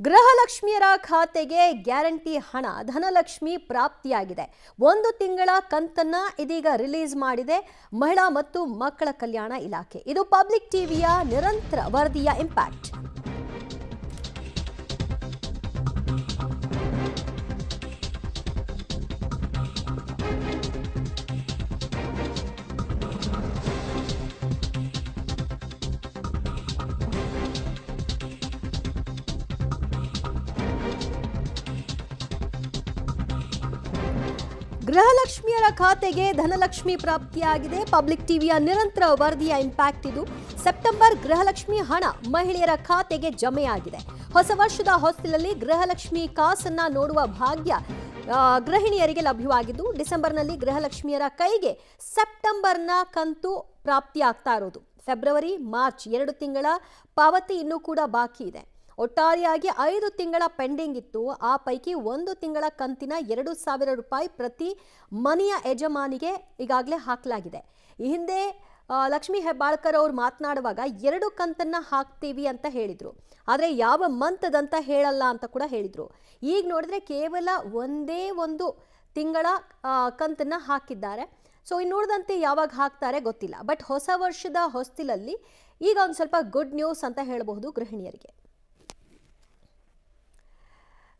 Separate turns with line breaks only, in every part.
ಗೃಹಲಕ್ಷ್ಮಿಯರ ಖಾತೆಗೆ ಗ್ಯಾರಂಟಿ ಹಣ, ಧನಲಕ್ಷ್ಮಿ ಪ್ರಾಪ್ತಿಯಾಗಿದೆ. ಒಂದು ತಿಂಗಳ ಕಂತನ್ನ ಇದೀಗ ರಿಲೀಸ್ ಮಾಡಿದೆ ಮಹಿಳಾ ಮತ್ತು ಮಕ್ಕಳ ಕಲ್ಯಾಣ ಇಲಾಖೆ. ಇದು ಪಬ್ಲಿಕ್ ಟಿವಿಯ ನಿರಂತರ ವರದಿಯ ಇಂಪ್ಯಾಕ್ಟ್ ಗೃಹಲಕ್ಷ್ಮಿಯರ ಖಾತೆಗೆ ಧನಲಕ್ಷ್ಮಿ ಪ್ರಾಪ್ತಿಯಾಗಿದೆ. ಪಬ್ಲಿಕ್ ಟಿವಿಯ ನಿರಂತರ ವರದಿಯ ಇಂಪ್ಯಾಕ್ಟ್ ಇದು. ಸೆಪ್ಟೆಂಬರ್ ಗೃಹಲಕ್ಷ್ಮಿ ಹಣ ಮಹಿಳೆಯರ ಖಾತೆಗೆ ಜಮೆಯಾಗಿದೆ. ಹೊಸ ವರ್ಷದ ಹೊಸ್ತಿಲಲ್ಲಿ ಗೃಹಲಕ್ಷ್ಮಿ ಕಾಸನ್ನ ನೋಡುವ ಭಾಗ್ಯ ಗೃಹಿಣಿಯರಿಗೆ ಲಭ್ಯವಾಗಿದ್ದು, ಡಿಸೆಂಬರ್ನಲ್ಲಿ ಗೃಹಲಕ್ಷ್ಮಿಯರ ಕೈಗೆ ಸೆಪ್ಟೆಂಬರ್ನ ಕಂತು ಪ್ರಾಪ್ತಿಯಾಗ್ತಾ ಇರೋದು. ಫೆಬ್ರವರಿ, ಮಾರ್ಚ್ ಎರಡು ತಿಂಗಳ ಪಾವತಿ ಇನ್ನೂ ಕೂಡ ಬಾಕಿ ಇದೆ. ಒಟ್ಟಾರೆಯಾಗಿ ಐದು ತಿಂಗಳ ಪೆಂಡಿಂಗ್ ಇತ್ತು. ಆ ಪೈಕಿ ಒಂದು ತಿಂಗಳ ಕಂತಿನ ಎರಡು ಸಾವಿರ ರೂಪಾಯಿ ಪ್ರತಿ ಮನೆಯ ಯಜಮಾನಿಗೆ ಈಗಾಗಲೇ ಹಾಕಲಾಗಿದೆ. ಈ ಹಿಂದೆ ಲಕ್ಷ್ಮೀ ಹೆಬ್ಬಾಳ್ಕರ್ ಅವರು ಮಾತನಾಡುವಾಗ ಎರಡು ಕಂತನ್ನ ಹಾಕ್ತೀವಿ ಅಂತ ಹೇಳಿದ್ರು. ಆದರೆ ಯಾವ ಮಂತದಂತ ಹೇಳಲ್ಲ ಅಂತ ಕೂಡ ಹೇಳಿದ್ರು. ಈಗ ನೋಡಿದ್ರೆ ಕೇವಲ ಒಂದೇ ಒಂದು ತಿಂಗಳ ಕಂತನ್ನ ಹಾಕಿದ್ದಾರೆ. ಸೊ, ಇನ್ನು ನೋಡಿದಂತೆ ಯಾವಾಗ ಹಾಕ್ತಾರೆ ಗೊತ್ತಿಲ್ಲ. ಬಟ್ ಹೊಸ ವರ್ಷದ ಹೊಸ್ತಿಲಲ್ಲಿ ಈಗ ಒಂದು ಸ್ವಲ್ಪ ಗುಡ್ ನ್ಯೂಸ್ ಅಂತ ಹೇಳಬಹುದು ಗೃಹಿಣಿಯರಿಗೆ.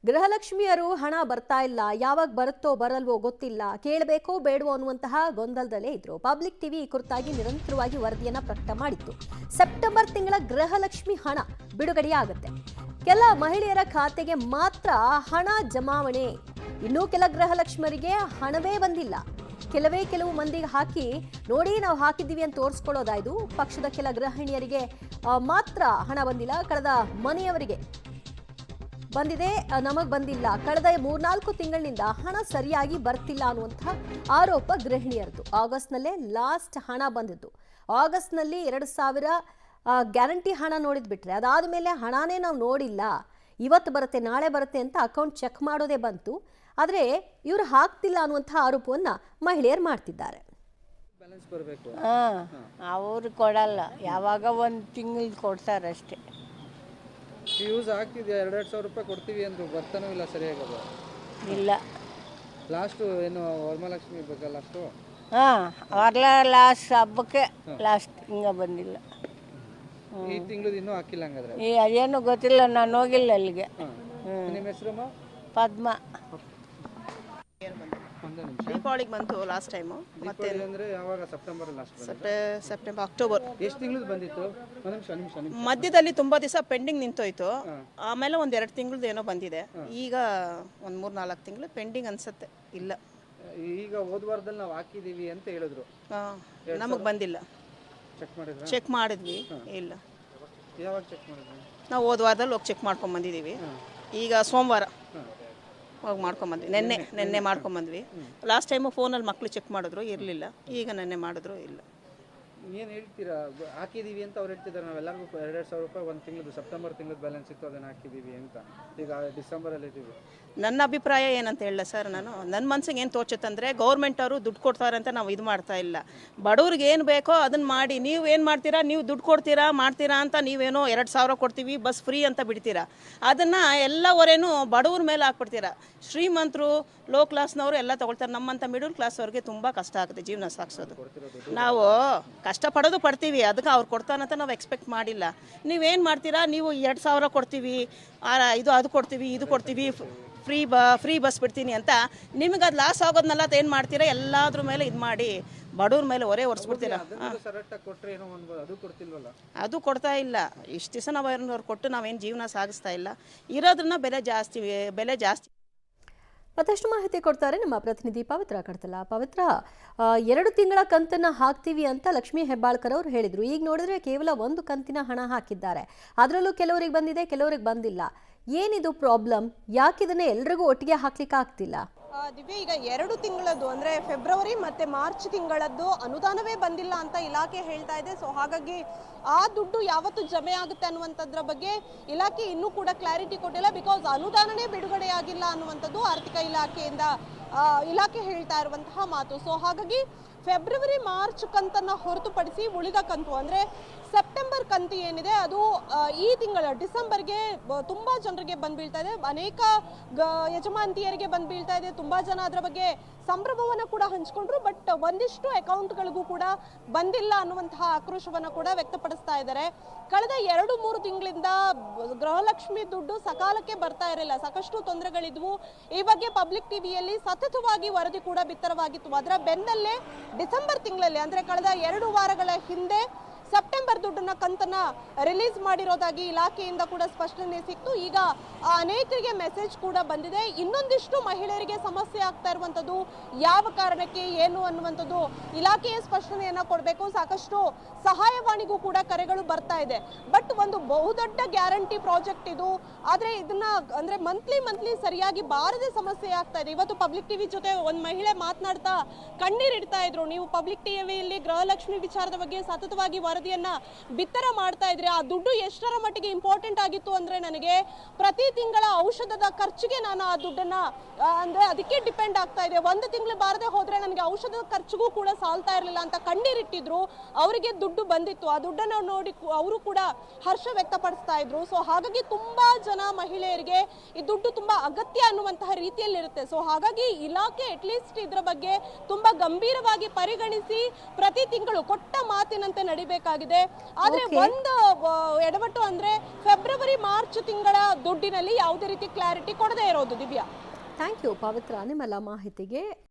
ಗೃಹಲಕ್ಷ್ಮಿಯರು ಹಣ ಬರ್ತಾ ಇಲ್ಲ, ಯಾವಾಗ ಬರುತ್ತೋ ಬರಲ್ವೋ ಗೊತ್ತಿಲ್ಲ. ಕೇಳಬೇಕೋ ಬೇಡವೋ ಅನ್ನುವಂತಹ ಗೊಂದಲದಲ್ಲೇ ಇದ್ರು. ಪಬ್ಲಿಕ್ ಟಿವಿ ಈ ಕುರಿತಾಗಿ ನಿರಂತರವಾಗಿ ವರದಿಯನ್ನ ಪ್ರಕಟ ಮಾಡಿತ್ತು. ಸೆಪ್ಟೆಂಬರ್ ತಿಂಗಳ ಗೃಹಲಕ್ಷ್ಮಿ ಹಣ ಬಿಡುಗಡೆಯಾಗುತ್ತೆ. ಕೆಲ ಮಹಿಳೆಯರ ಖಾತೆಗೆ ಮಾತ್ರ ಹಣ ಜಮಾವಣೆ. ಇನ್ನೂ ಕೆಲ ಗೃಹಲಕ್ಷ್ಮಿಯರಿಗೆ ಹಣವೇ ಬಂದಿಲ್ಲ. ಕೆಲವೇ ಕೆಲವು ಮಂದಿಗೆ ಹಾಕಿ, ನೋಡಿ ನಾವು ಹಾಕಿದ್ದೀವಿ ಅಂತ ತೋರಿಸ್ಕೊಳ್ಳೋದಾಯ್ತು ಪಕ್ಷದ ಕೆಲ ಗೃಹಿಣಿಯರಿಗೆ ಮಾತ್ರ ಹಣ ಬಂದಿಲ್ಲ. ಕಳೆದ ಮನೆಯವರಿಗೆ ಬಂದಿದೆ. ನಮಗೆ ಬಂದಿಲ್ಲ. ಕಳೆದ ಮೂರ್ನಾಲ್ಕು ತಿಂಗಳಿನಿಂದ ಹಣ ಸರಿಯಾಗಿ ಬರ್ತಿಲ್ಲ ಅನ್ನುವಂತ ಆರೋಪ ಗೃಹಿಣಿಯರದು. ಆಗಸ್ಟ್ನಲ್ಲೇ ಲಾಸ್ಟ್ ಹಣ ಬಂದಿದ್ದು. ಆಗಸ್ಟ್ನಲ್ಲಿ ಎರಡು ಸಾವಿರ ಗ್ಯಾರಂಟಿ ಹಣ ನೋಡಿದ್ ಬಿಟ್ರೆ ಅದಾದ ಮೇಲೆ ಹಣನೇ ನಾವು ನೋಡಿಲ್ಲ. ಇವತ್ತು ಬರುತ್ತೆ ನಾಳೆ ಬರುತ್ತೆ ಅಂತ ಅಕೌಂಟ್ ಚೆಕ್ ಮಾಡೋದೇ ಬಂತು. ಆದರೆ ಇವರು ಹಾಕ್ತಿಲ್ಲ ಅನ್ನುವಂತ ಆರೋಪವನ್ನು ಮಹಿಳೆಯರು ಮಾಡ್ತಿದ್ದಾರೆ.
ಬ್ಯಾಲೆನ್ಸ್ ಬರಬೇಕು
ಹಾಂ ಅವರು ಕೊಡಲ್ಲ. ಯಾವಾಗ ಒಂದು ತಿಂಗಳು ಕೊಡ್ತಾರೆ ಅಷ್ಟೇ
ಯೂಸ್ ಆಗ್ತಿದೆ ಎರಡೆರಡು ಸಾವಿರ ರೂಪಾಯಿ ಕೊಡ್ತೀವಿ ಅಂತ ಬರ್ತಾನೂ ಇಲ್ಲ ಸರಿಯಾಗಿ ಅದು
ಇಲ್ಲ.
ಲಾಸ್ಟು ಏನು ವರಮಹಾಲಕ್ಷ್ಮಿ ಬಗ್ಗೆ ಲಾಸ್ಟು
ಹಾಂ ಅವರ್ಲ ಲಾಸ್ಟ್ ಹಬ್ಬಕ್ಕೆ ಲಾಸ್ಟ್ ಹಿಂಗೆ ಬಂದಿಲ್ಲ.
ಈ ತಿಂಗಳು ಇನ್ನೂ ಹಾಕಿಲ್ಲ ಹಂಗಾದ್ರೆ?
ಏ ಅದೇನು ಗೊತ್ತಿಲ್ಲ ನಾನು ಹೋಗಿಲ್ಲ ಅಲ್ಲಿಗೆ.
ನಿಮ್ಮ ಹೆಸರು
ಪದ್ಮ.
ದೀಪಾವಳಿಗೆ ಬಂತು ಲಾಸ್ಟ್ ಟೈಮು ಮತ್ತೆ
ಅಂದರೆ ಯಾವಾಗ? ಸೆಪ್ಟೆಂಬರ್ ಲಾಸ್ಟ್
ಸೆಪ್ಟೆ ಸೆಪ್ಟೆಂಬರ್ ಅಕ್ಟೋಬರ್
ಎಷ್ಟು ತಿಂಗಳು ಬಂದಿತ್ತು? ಒಂದು ನಿಮಿಷ ನಿಮಿಷ ನಿಮಿಷ.
ಮಧ್ಯದಲ್ಲಿ ತುಂಬಾ ದಿವಸ ಪೆಂಡಿಂಗ್ ನಿಂತೋಯ್ತು. ಆಮೇಲೆ ಒಂದ್ ಎರಡು ತಿಂಗಳದ್ದು ಏನೋ ಬಂದಿದೆ. ಈಗ ಒಂದ್ ಮೂರು ನಾಲ್ಕು ತಿಂಗಳು ಪೆಂಡಿಂಗ್ ಅನ್ಸುತ್ತೆ. ಇಲ್ಲ.
ಈಗ ಹೋದ ವಾರದಲ್ಲಿ ನಾವು ಹಾಕಿದೀವಿ ಅಂತ ಹೇಳಿದ್ರು.
ನಮಗೆ ಬಂದಿಲ್ಲ.
ಚೆಕ್ ಮಾಡಿದ್ರ?
ಚೆಕ್ ಮಾಡಿದ್ವಿ. ಇಲ್ಲ.
ಯಾವಾಗ ಚೆಕ್
ನಾವು ಹೋದ ವಾರದಲ್ಲಿ ಹೋಗಿ ಚೆಕ್ ಮಾಡ್ಕೊಂಡ್ ಬಂದಿದ್ದೀವಿ ಈಗ ಸೋಮವಾರ. ಹೋಗಿ ಮಾಡ್ಕೊಂಬಂದ್ವಿ. ನಿನ್ನೆ ನೆನ್ನೆ ಮಾಡ್ಕೊಂಬಂದ್ವಿ. ಲಾಸ್ಟ್ ಟೈಮು ಫೋನಲ್ಲಿ ಮಕ್ಕಳು ಚೆಕ್ ಮಾಡಿದ್ರು ಇರಲಿಲ್ಲ. ಈಗ ನೆನ್ನೆ ಮಾಡಿದ್ರು ಇಲ್ಲ.
ಏನು ಹೇಳ್ತೀರಾ? ಹಾಕಿದೀವಿ ಅಂತ ಅವ್ರು ಹೇಳ್ತಿದ್ದಾರೆ. ನಾವೆಲ್ಲರಿಗೂ ಎರಡೆರಡು ಸಾವಿರ ರೂಪಾಯಿ ಒಂದು ತಿಂಗಳದ್ದು ಸೆಪ್ಟೆಂಬರ್ ತಿಂಗಳದ್ದು ಬ್ಯಾಲೆನ್ಸ್ ಇತ್ತು ಅದನ್ನು ಹಾಕಿದ್ದೀವಿ ಅಂತ. ಈಗ ಡಿಸೆಂಬರಲ್ಲಿ ಇದ್ದೀವಿ
ನನ್ನ ಅಭಿಪ್ರಾಯ ಏನಂತ ಹೇಳಲ್ಲ ಸರ್ ನಾನು ನನ್ನ ಮನ್ಸಿಗೆ ಏನು ತೋಚುತ್ತಂದರೆ ಗೌರ್ಮೆಂಟ್ ಅವರು ದುಡ್ಡು ಕೊಡ್ತಾರೆ ಅಂತ ನಾವು ಇದು ಮಾಡ್ತಾ ಇಲ್ಲ. ಬಡವ್ರಿಗೆ ಏನು ಬೇಕೋ ಅದನ್ನು ಮಾಡಿ ನೀವು ಏನು ಮಾಡ್ತೀರಾ? ನೀವು ದುಡ್ಡು ಕೊಡ್ತೀರಾ ಮಾಡ್ತೀರಾ ಅಂತ ನೀವೇನೋ ಎರಡು ಸಾವಿರ ಕೊಡ್ತೀವಿ ಬಸ್ ಫ್ರೀ ಅಂತ ಬಿಡ್ತೀರಾ? ಅದನ್ನು ಎಲ್ಲ ಹೊರೇನು ಬಡವ್ರ ಮೇಲೆ ಹಾಕ್ಬಿಡ್ತೀರಾ? ಶ್ರೀಮಂತರು ಲೋ ಕ್ಲಾಸ್ನವರು ಎಲ್ಲ ತೊಗೊಳ್ತಾರೆ. ನಮ್ಮಂಥ ಮಿಡಲ್ ಕ್ಲಾಸ್ ಅವ್ರಿಗೆ ತುಂಬ ಕಷ್ಟ ಆಗುತ್ತೆ ಜೀವನ ಸಾಗಿಸೋದು. ನಾವು ಕಷ್ಟಪಡೋದು ಪಡ್ತೀವಿ. ಅದಕ್ಕೆ ಅವ್ರು ಕೊಡ್ತಾನಂತ ನಾವು ಎಕ್ಸ್ಪೆಕ್ಟ್ ಮಾಡಿಲ್ಲ. ನೀವೇನು ಮಾಡ್ತೀರಾ? ನೀವು ಎರಡು ಸಾವಿರ ಕೊಡ್ತೀವಿ. ಆ, ಇದು ಅದು ಕೊಡ್ತೀವಿ ಇದು ಕೊಡ್ತೀವಿ ಫ್ರೀ ಬ ಫ್ರೀ ಬಸ್ ಬಿಡ್ತೀನಿ ಅಂತ ನಿಮಗೆ ಅದು ಲಾಸ್ ಆಗೋದನ್ನೆಲ್ಲ ಏನು ಮಾಡ್ತೀರಾ? ಎಲ್ಲಾದ್ರ ಮೇಲೆ ಇದು ಮಾಡಿ. ಬಡವ್ರ ಮೇಲೆ ಹೊರೆ
ಒರೆಸ್ಬಿಡ್ತೀರಾ? ಅದು
ಕೊಡ್ತಾ ಇಲ್ಲ. ಇಷ್ಟು ದಿವಸ ನಾವು ಅವ್ರನ್ನ ಕೊಟ್ಟು ನಾವೇನು ಜೀವನ ಸಾಗಿಸ್ತಾ ಇಲ್ಲ. ಇರೋದನ್ನ ಬೆಲೆ ಜಾಸ್ತಿ ಬೆಲೆ ಜಾಸ್ತಿ
ಮತ್ತಷ್ಟು ಮಾಹಿತಿ ಕೊಡ್ತಾರೆ ನಮ್ಮ ಪ್ರತಿನಿಧಿ ಪವಿತ್ರ ಕಡ್ತಲ. ಪವಿತ್ರ ಎರಡು ತಿಂಗಳ ಕಂತನ್ನ ಹಾಕ್ತೀವಿ ಅಂತ ಲಕ್ಷ್ಮೀ ಹೆಬ್ಬಾಳ್ಕರ್ ಅವರು ಹೇಳಿದ್ರು. ಈಗ ನೋಡಿದ್ರೆ ಕೇವಲ ಒಂದು ಕಂತಿನ ಹಣ ಹಾಕಿದ್ದಾರೆ. ಅದರಲ್ಲೂ ಕೆಲವರಿಗೆ ಬಂದಿದೆ, ಕೆಲವರಿಗೆ ಬಂದಿಲ್ಲ. ಏನಿದು ಪ್ರಾಬ್ಲಮ್ ಯಾಕಿದನ್ನ ಎಲ್ರಿಗೂ ಒಟ್ಟಿಗೆ ಹಾಕ್ಲಿಕ್ಕೆ ಆಗ್ತಿಲ್ಲ?
ದಿವ್ಯ ಈಗ ಎರಡು ತಿಂಗಳದ್ದು, ಅಂದ್ರೆ ಫೆಬ್ರವರಿ ಮತ್ತೆ ಮಾರ್ಚ್ ತಿಂಗಳದ್ದು ಅನುದಾನವೇ ಬಂದಿಲ್ಲ ಅಂತ ಇಲಾಖೆ ಹೇಳ್ತಾ ಇದೆ. ಸೊ ಹಾಗಾಗಿ ಆ ದುಡ್ಡು ಯಾವತ್ತು ಜಮೆ ಆಗುತ್ತೆ ಅನ್ನುವಂಥದ್ರ ಬಗ್ಗೆ ಇಲಾಖೆ ಇನ್ನೂ ಕೂಡ ಕ್ಲಾರಿಟಿ ಕೊಟ್ಟಿಲ್ಲ. ಬಿಕಾಸ್ ಅನುದಾನನೇ ಬಿಡುಗಡೆಯಾಗಿಲ್ಲ ಅನ್ನುವಂಥದ್ದು ಆರ್ಥಿಕ ಇಲಾಖೆಯಿಂದ ಇಲಾಖೆ ಹೇಳ್ತಾ ಇರುವಂತಹ ಮಾತು. ಸೊ ಹಾಗಾಗಿ ಫೆಬ್ರವರಿ, ಮಾರ್ಚ್ ಕಂತನ್ನ ಹೊರತುಪಡಿಸಿ ಉಳಿದ ಕಂತು, ಅಂದ್ರೆ ಸೆಪ್ಟೆಂಬರ್ ಕಂತು ಏನಿದೆ, ಅದು ಈ ತಿಂಗಳ ಡಿಸೆಂಬರ್ಗೆ ತುಂಬ ಜನರಿಗೆ ಬಂದ್ಬೀಳ್ತಾ ಇದೆ. ಅನೇಕ ಯಜಮಾಂತಿಯರಿಗೆ ಬಂದು ಬೀಳ್ತಾ ಇದೆ. ತುಂಬ ಜನ ಅದರ ಬಗ್ಗೆ ಸಂಭ್ರಮವನ್ನು ಕೂಡ ಹಂಚಿಕೊಂಡ್ರು, ಬಟ್ ಒಂದಿಷ್ಟು ಅಕೌಂಟ್ಗಳಿಗೂ ಕೂಡ ಬಂದಿಲ್ಲ ಅನ್ನುವಂತಹ ಆಕ್ರೋಶವನ್ನು ಕೂಡ ವ್ಯಕ್ತಪಡಿಸ್ತಾ ಇದ್ದಾರೆ. ಕಳೆದ ಎರಡು, ಮೂರು ತಿಂಗಳಿಂದ ಗೃಹಲಕ್ಷ್ಮಿ ದುಡ್ಡು ಸಕಾಲಕ್ಕೆ ಬರ್ತಾ ಇರಲಿಲ್ಲ. ಸಾಕಷ್ಟು ತೊಂದರೆಗಳಿದ್ವು. ಈ ಬಗ್ಗೆ ಪಬ್ಲಿಕ್ ಟಿವಿಯಲ್ಲಿ ಸತತವಾಗಿ ವರದಿ ಕೂಡ ಬಿತ್ತರವಾಗಿತ್ತು. ಅದರ ಬೆನ್ನಲ್ಲೇ ಡಿಸೆಂಬರ್ ತಿಂಗಳಲ್ಲಿ, ಅಂದ್ರೆ ಕಳೆದ ಎರಡು ವಾರಗಳ ಹಿಂದೆ ಸೆಪ್ಟೆಂಬರ್ ದುಡ್ಡನ್ನ ಕಂತನ್ನ ರಿಲೀಸ್ ಮಾಡಿರೋದಾಗಿ ಇಲಾಖೆಯಿಂದ ಕೂಡ ಸ್ಪಷ್ಟನೆ ಸಿಕ್ತು. ಈಗ ಅನೇಕರಿಗೆ ಮೆಸೇಜ್ ಕೂಡ ಬಂದಿದೆ. ಇನ್ನೊಂದಿಷ್ಟು ಮಹಿಳೆಯರಿಗೆ ಸಮಸ್ಯೆ ಆಗ್ತಾ ಇರುವಂತದ್ದು ಯಾವ ಕಾರಣಕ್ಕೆ, ಏನು ಅನ್ನುವಂಥದ್ದು ಇಲಾಖೆಯ ಸ್ಪಷ್ಟನೆಯನ್ನ ಕೊಡಬೇಕು. ಸಾಕಷ್ಟು ಸಹಾಯವಾಣಿಗೂ ಕೂಡ ಕರೆಗಳು ಬರ್ತಾ ಇದೆ. ಬಟ್ ಒಂದು ಬಹುದೊಡ್ಡ ಗ್ಯಾರಂಟಿ ಪ್ರಾಜೆಕ್ಟ್ ಇದು. ಆದ್ರೆ ಇದನ್ನ ಅಂದ್ರೆ ಮಂತ್ಲಿ ಮಂತ್ಲಿ ಸರಿಯಾಗಿ ಬಾರದೆ ಸಮಸ್ಯೆ ಆಗ್ತಾ ಇದೆ. ಇವತ್ತು ಪಬ್ಲಿಕ್ ಟಿವಿ ಜೊತೆ ಒಂದು ಮಹಿಳೆ ಮಾತನಾಡ್ತಾ ಕಣ್ಣೀರಿಡ್ತಾ ಇದ್ರು. ನೀವು ಪಬ್ಲಿಕ್ ಟಿವಿಯಲ್ಲಿ ಗೃಹಲಕ್ಷ್ಮಿ ವಿಚಾರದ ಬಗ್ಗೆ ಸತತವಾಗಿ ವರದಿಯನ್ನ ಬಿತ್ತರ ಮಾಡ್ತಾ ಇದ್ರೆ. ಆ ದುಡ್ಡು ಎಷ್ಟರ ಮಟ್ಟಿಗೆ ಇಂಪಾರ್ಟೆಂಟ್ ಆಗಿತ್ತು ಅಂದ್ರೆ ನನಗೆ ಪ್ರತಿ ತಿಂಗಳ ಔಷಧದ ಖರ್ಚಿಗೆ ನಾನು ಆ ದುಡ್ಡನ್ನ ಅಂದ್ರೆ ಅದಕ್ಕೆ ಡಿಪೆಂಡ್ ಆಗ್ತಾ ಇದೆ. ಒಂದು ತಿಂಗಳು ಬಾರದೆ ಹೋದ್ರೆ ನನಗೆ ಔಷಧದ ಖರ್ಚಿಗೂ ಕೂಡ ಸಾಲ್ತಾ ಇರಲಿಲ್ಲ ಅಂತ ಕಣ್ಣೀರಿಟ್ಟಿದ್ರು. ಅವರಿಗೆ ದುಡ್ಡು ಬಂದಿತ್ತು. ಆ ದುಡ್ಡನ್ನ ನೋಡಿ ಅವರು ಕೂಡ ಹರ್ಷ ವ್ಯಕ್ತಪಡಿಸ್ತಾ ಇದ್ರು. ಸೊ ಹಾಗಾಗಿ ತುಂಬಾ ಜನ ಮಹಿಳೆಯರಿಗೆ ಈ ದುಡ್ಡು ತುಂಬಾ ಅಗತ್ಯ ಅನ್ನುವಂತಹ ರೀತಿಯಲ್ಲಿ ಇರುತ್ತೆ ಸೊ ಹಾಗಾಗಿ ಇಲಾಖೆ ಅಟ್ಲೀಸ್ಟ್ ಇದ್ರ ಬಗ್ಗೆ ತುಂಬಾ ಗಂಭೀರವಾಗಿ ಪರಿಗಣಿಸಿ ಪ್ರತಿ ತಿಂಗಳು ಕೊಟ್ಟ ಮಾತಿನಂತೆ ನಡಿಬೇಕಾಗಿದೆ ಆದ್ರೆ ಒಂದು ಎಡವಟ್ಟು ಅಂದ್ರೆ ಫೆಬ್ರವರಿ ಮಾರ್ಚ್ ತಿಂಗಳ ದುಡ್ಡಿನಲ್ಲಿ ಯಾವುದೇ ರೀತಿ ಕ್ಲಾರಿಟಿ ಕೊಡದೇ ಇರೋದು ದಿವ್ಯಾ.
ಥ್ಯಾಂಕ್ ಯು ಪವಿತ್ರ ನಿಮ್ಮೆಲ್ಲ ಮಾಹಿತಿಗೆ.